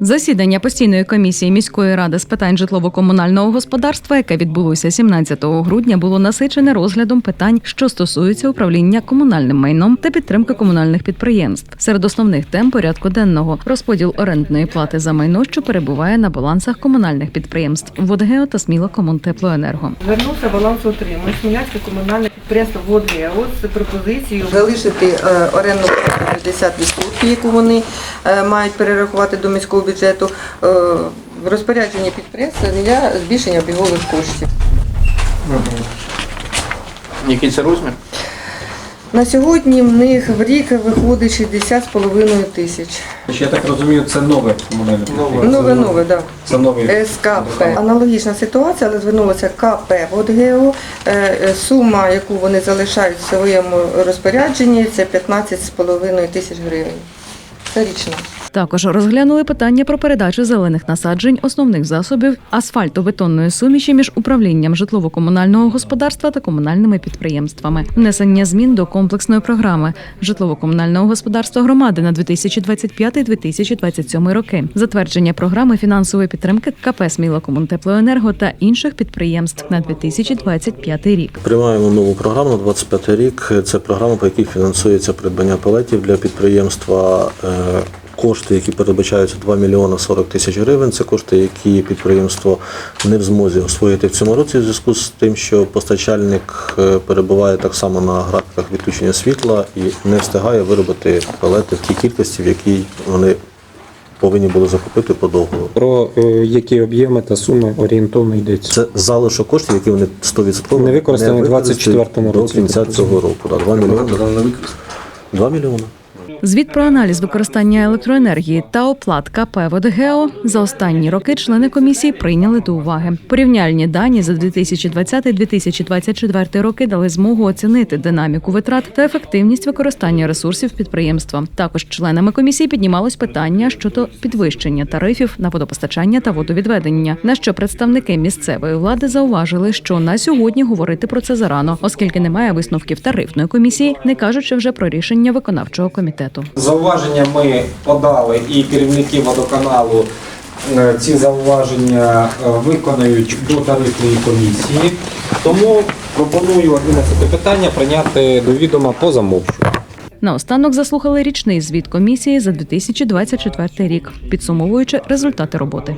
Засідання постійної комісії міської ради з питань житлово-комунального господарства, яке відбулося 17 грудня, було насичене розглядом питань, що стосуються управління комунальним майном та підтримки комунальних підприємств. Серед основних тем порядку денного розподіл орендної плати за майно, що перебуває на балансах комунальних підприємств Водгео та Смілокомунтеплоенерго. Звернувся балансоутримувач Смілянське комунальне підприємство «Водгео» з пропозицією залишити е, орендну плату 50%, яку вони е, мають перерахувати до міського бюджету е, в розпорядженні підприємства для збільшення обігових коштів. Який це розмір? На сьогодні в них в рік виходить 60,5 тисяч. Я так розумію, це нове комунальне підприємство. Нове нове, так. Це новий. СКП. Аналогічна ситуація, але звернулося КП «Водгео». Е, е, Сума, яку вони залишають в своєму розпорядженні, це 15,5 тисяч гривень. Це річно. Також розглянули питання про передачу зелених насаджень, основних засобів асфальтобетонної суміші між управлінням житлово-комунального господарства та комунальними підприємствами, внесення змін до комплексної програми житлово-комунального господарства громади на 2025-2027 роки, затвердження програми фінансової підтримки КП «Смілокомунтеплоенерго» та інших підприємств на 2025 рік. Приймаємо нову програму на 25 рік. Це програма, по якій фінансується придбання пелетів для підприємства. Кошти, які передбачаються 2 мільйона 40 тисяч гривень, це кошти, які підприємство не в змозі освоїти в цьому році, в зв'язку з тим, що постачальник е, перебуває так само на графіках відключення світла і не встигає виробити пелети в тій кількості, в якій вони повинні були закупити по договору. Про е, які об'єми та суми орієнтовно йдеться. Це залишок коштів, які вони 100% Не використані в використають 24-му до кінця цього року. Да, 2 мільйони. 2 мільйони. Звіт про аналіз використання електроенергії та оплат КП «Водгео» за останні роки члени комісії прийняли до уваги. Порівняльні дані за 2020-2024 роки дали змогу оцінити динаміку витрат та ефективність використання ресурсів підприємства. Також членами комісії піднімалось питання щодо підвищення тарифів на водопостачання та водовідведення. На що представники місцевої влади зауважили, що на сьогодні говорити про це зарано, оскільки немає висновків тарифної комісії, не кажучи вже про рішення виконавчого комітету. Зауваження ми подали і керівники водоканалу е, ці зауваження е, виконають до тарифної комісії. Тому пропоную 11 питання прийняти до відома по замовчу. Наостанок заслухали річний звіт комісії за 2024 рік, підсумовуючи результати роботи.